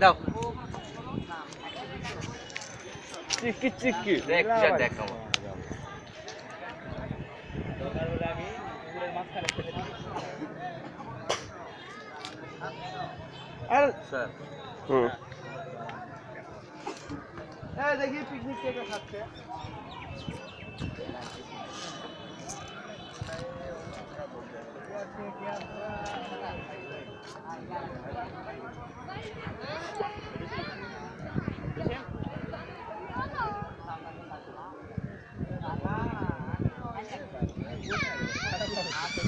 দাও। চিকি চিকি দেখ যা দেখ আমার। স্যার। হুম। দেখি পিকনিক কে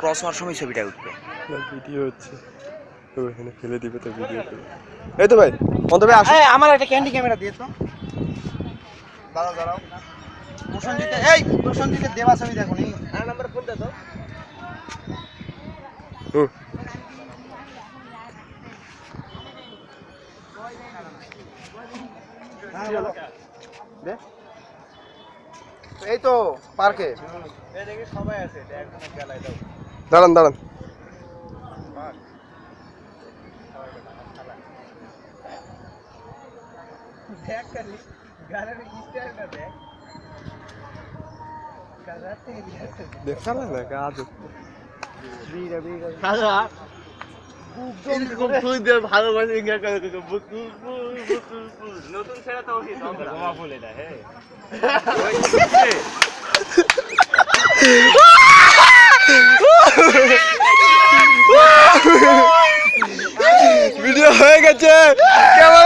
ক্রস হওয়ার সময় ছবিটা উঠবে। ভিডিও হচ্ছে। তো এখানে ফেলে দিবে তো ভিডিও করে এই তো ভাই অন্ত ভাই আসো। এই আমার একটা ক্যান্ডি ক্যামেরা দিয়ে তো। দাঁড়াও দাঁড়াও। প্রসঞ্জিতে এই প্রসঞ্জিতে দেবা ছবি দেখো নি। আর নাম্বার ফোন দে তো হুম দে। এই তো পার্কে। এই দেখি সবাই আছে দাঁড়ান দাঁড়ান। দেখ কাজ নতুন তো বলে হয়েছে। কেমন